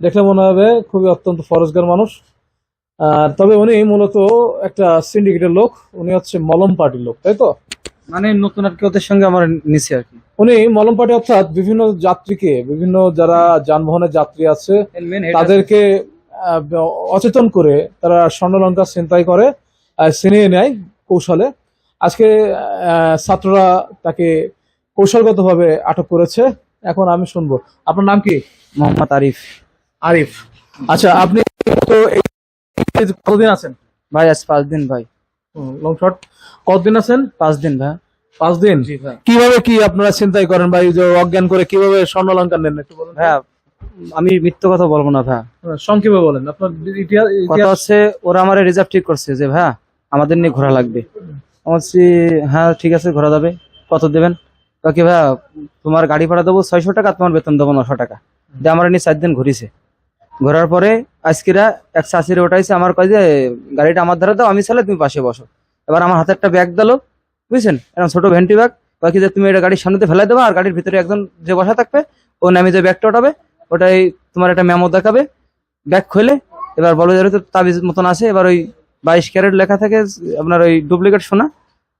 দেখলে মনে হবে খুবই অত্যন্ত ফরজগার মানুষ। আর তবে উনি মূলত একটা সিন্ডিকেটের লোক উনি হচ্ছে মলম পার্টির লোক তাই তো? মানে নতুন আর কি ওদের সঙ্গে আমার নিচে আর কি। উনি মলম পার্টি অর্থাৎ বিভিন্ন যাত্রীকে বিভিন্ন যারা যানবাহনের যাত্রী আছে তাদেরকে আহ, অচেতন করে তারা স্বর্ণলঙ্কা ছিনতাই করে আর ছিনিয়ে নেয় কৌশলে। আজকে আহ, ছাত্ররা তাকে কৌশলগতভাবে আটক করেছে। এখন আমি শুনব। আপনার নাম কি? মোহাম্মদ আরিফ। আরিফ আচ্ছা আপনি তো কতদিন আছেন? ভাই আজ পাঁচ দিন ভাই। লং শট কতদিন আছেন? পাঁচ দিন ভাই। পাঁচ দিন? কীভাবে কি আপনারা চিন্তাই করেন ভাই যে অজ্ঞান করে কীভাবে স্বর্ণলঙ্কা নেন? একটু বলুন। ভাইয়া আমি মিথ্যে কথা বলব না ভাই। হ্যাঁ, সংক্ষেপে বলেন। আপনার কথা হচ্ছে ওরা আমার রিজার্ভ ঠিক করছে যে ভাইয়া আমাদের নিয়ে ঘোরা লাগবে। আমি বলছি হ্যাঁ ঠিক আছে ঘোরা যাবে। কত দেবেন? কাকি ভাইয়া তোমার গাড়ি ভাড়া দেবো ছয়শো টাকা তোমার বেতন দেবো নশো টাকা। দিয়ে আমার নিয়ে চার দিন ঘুরিছে। ঘোরার পরে আজকেরা এক চাষিরে ওঠাইছে আমার কয় যে, গাড়িটা আমার ধারে দাও, আমি চালে তুমি পাশে বসো। এবার আমার হাতে একটা ব্যাগ দিলো, বুঝছেন? এরকম ছোট ভেন্টি ব্যাগ বাকি যে, তুমি এটা গাড়ির সামনেতে ফেলাই দেবো, আর গাড়ির ভিতরে একজন যে বসা থাকবে, ও নামে যে ব্যাগটা ওঠাবে, ওটাই তোমার একটা মেমো দেখাবে। ব্যাগ খুলে, এবার বলো যে তো তাবিজ মতন আছে। এবার ওই বাইশ ক্যারেট লেখা থাকে, আপনার ওই ডুপ্লিকেট সোনা,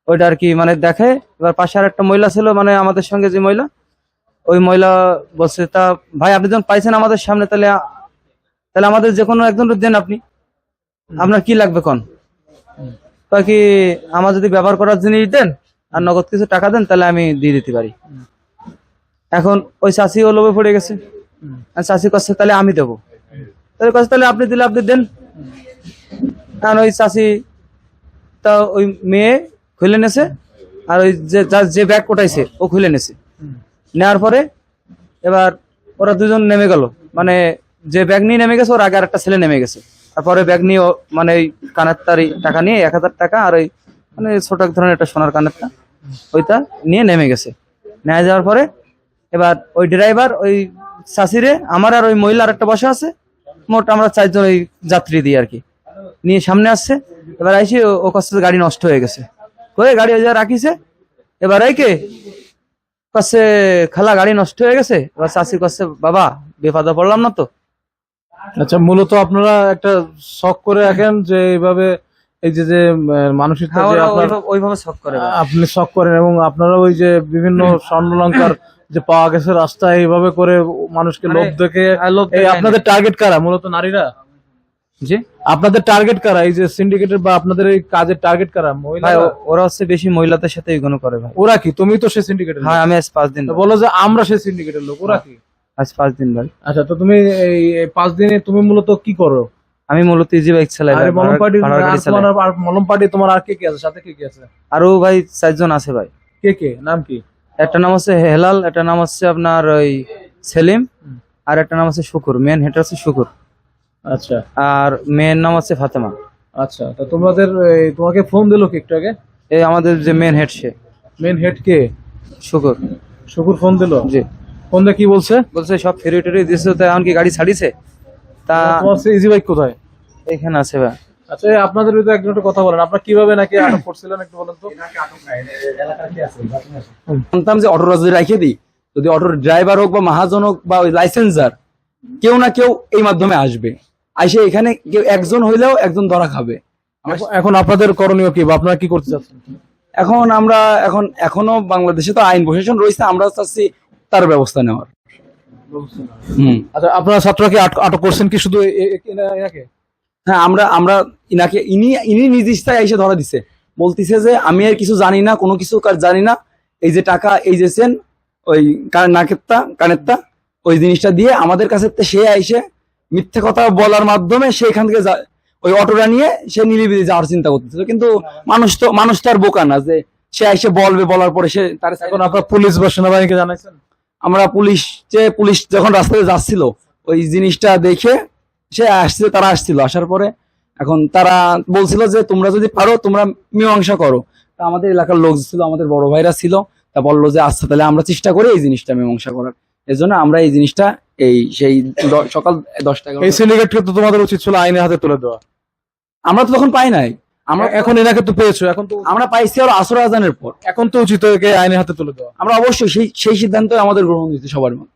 ওইটা আর কি মানে দেখে, এবার পাশে আর একটা মহিলা ছিল মানে আমাদের সঙ্গে যে মহিলা, ওই মহিলা বলছে, তা ভাই, আপনি যখন পাইছেন আমাদের সামনে, তাহলে তাহলে আমাদের যে কোনো একজন দেন আপনি। আপনার কি লাগবে কোন? তা কি আমার যদি ব্যবহার করার জিনিস দেন আর নগদ কিছু টাকা দেন, তাহলে আমি দিয়ে দিতে পারি। এখন ওই চাষি ও লোভে পড়ে গেছে। চাষি করছে তাহলে আমি দেবো। তাহলে কাছে তাহলে আপনি দিলে আপনি দেন। কারণ ওই চাষি তা ওই মেয়ে খুলে নেছে, আর ওই যে যে ব্যাগ কোটাইছে ও খুলে নেছে। নেওয়ার পরে এবার ওরা দুজন নেমে গেল। মানে যে ব্যাগ নিয়ে নেমে গেছে, ওর আগে একটা ছেলে নেমে গেছে। তারপরে ব্যাগ নিয়ে মানে ওই কানের তার টাকা নিয়ে এক হাজার টাকা আর ওই মানে ছোট এক ধরনের একটা সোনার কানেরটা, ওইটা নিয়ে নেমে গেছে। নেমে যাওয়ার পরে এবার ওই ড্রাইভার, ওই চাষিরে, আমার আর ওই মহিলার একটা বসা আছে, মোট আমরা চারজন ওই যাত্রী দিই আর কি। নিয়ে সামনে আসছে, এবার আইসি ও- কাছে গাড়ি নষ্ট হয়ে গেছে। করে গাড়ি ওই জায়গায় রাখিছে, এবার এই কে? কাছে খালা গাড়ি নষ্ট হয়ে গেছে? এবার চাষি কাছে, বাবা বেপাদা পড়লাম না তো? আচ্ছা মূলত আপনারা একটা শখ করে রাখেন যে এইভাবে এই যে যে আহ, মানসিকতা হ্যাঁ, যে ওরা আপনার ওইভাবে- ওইভাবে শখ করে আপনি শখ করেন এবং আপনারা ওই যে বিভিন্ন স্বর্ণলঙ্কার যে পাওয়া গেছে রাস্তায় এইভাবে করে মানুষকে লোভ মানে- দেখে হ্যাঁ, লোভ আপনাদের টার্গেট কারা? মূলত নারীরা? জি? আপনাদের টার্গেট কারা? এই যে সিন্ডিকেটের বা আপনাদের এই কাজের টার্গেট কারা? মহিলা ওরা হচ্ছে বেশি মহিলাদের সাথে এগুলো করে ভাই। ওরা কি? তুমি তো সেই সিন্ডিকেটের হ্যাঁ আমি আজ পাঁচ দিন বলো যে আমরা সেই সিন্ডিকেটের লোক ওরা কি? আজ পাঁচ দিন ভাই। আচ্ছা তো তুমি এই পাঁচ দিনে তুমি মূলত কি করো? আমি মূলত ইজি বাইক চালাই আরে মলম পার্টি আর মলম পার্টি তোমার আর কে কে আছে? সাথে কে কে আছে? আরও ভাই চারজন আছে ভাই। কে কে? নাম কি? একটা নাম হচ্ছে হেলাল একটা নাম হচ্ছে আপনার ওই সেলিম আর একটা নাম হচ্ছে শুকুর মেন হেড হচ্ছে শুকুর। আচ্ছা। আর মেয়ের নাম হচ্ছে ফাতেমা। আচ্ছা তো তোমাদের এই, তোমাকে ফোন দিলো কি একটু আগে? এই আমাদের যে মেন হেড সে। মেন হেড কে? শুকুর। শুকুর ফোন দিলো? জি। ফোন কি বলছে? বলছে সব ফেরি টেরি দিয়েছে তো এমনকি গাড়ি ছাড়িছে? তা ইজি বাইক কোথায়? এখানে আছে ভাই। আচ্ছা আপনাদের ভিতরে একজন একটু কথা বলেন। আপনারা কীভাবে নাকি আটক করছিলেন একটু বলেন তো। জানতাম যে যদি রেখে দিই। যদি অটোর ড্রাইভার হোক বা মহাজন হোক বা ওই লাইসেন্সার কেউ না কেউ এই মাধ্যমে আসবে। আইসে এখানে কেউ একজন হইলেও একজন ধরা খাবে। এখন- এখন আপনাদের করণীয় কি বা আপনারা কি করতে চাচ্ছেন? এখন আমরা এখন এখনও বাংলাদেশে তো আইন প্রশাসন রয়েছে আমরা চাচ্ছি তার ব্যবস্থা নেওয়ার। আচ্ছা আপনারা ছাত্ররা কি আটক- করছেন কি শুধু এনাকে? হ্যাঁ আমরা আমরা ইনাকে ইনি ইনি ইচ্ছায় এসে ধরা দিছে। বলতিছে যে আমি আর কিছু জানি না কোনো কিছু কার জানি না এই যে টাকা এই যে সেন ওই নাকেরটা কানেরটা ওই জিনিসটা দিয়ে আমাদের কাছে সে আইসে মিথ্যে কথা বলার মাধ্যমে সে এখান থেকে ওই অটোটা নিয়ে সে নিলিবিলি যাওয়ার চিন্তা করতেছিল কিন্তু মানুষ তো মানুষ তো আর বোকা না যে সে আইসে বলবে বলার পরে সে তার এখন আপনার পুলিশ বা সেনাবাহিনীকে জানাইছেন? আমরা পুলিশ যে পুলিশ যখন রাস্তায় যাচ্ছিল ওই জিনিসটা দেখে সে আসছে তারা আসছিল। আসার পরে এখন তারা বলছিল যে তোমরা যদি পারো তোমরা মীমাংসা করো। তা আমাদের এলাকার লোক ছিল আমাদের বড় ভাইরা ছিল। তা বলল যে আচ্ছা তাহলে আমরা চেষ্টা করি এই জিনিসটা মীমাংসা করার। এর জন্য আমরা এই জিনিসটা এই সেই সকাল দশটা এই এগারোটা- সিন্ডিকেটকে তো তোমাদের উচিত ছিল আইনের হাতে তুলে দেওয়া। আমরা তো তখন পাই নাই। আমরা এখন এনাকে তো পেয়েছ এখন তো আমরা পাইছি আর আসর আজানের পর। এখন তো উচিত একে আইনের হাতে তুলে দেওয়া। আমরা অবশ্যই সেই সেই সিদ্ধান্ত আমাদের গ্রহণ নিতে সবার মধ্যে।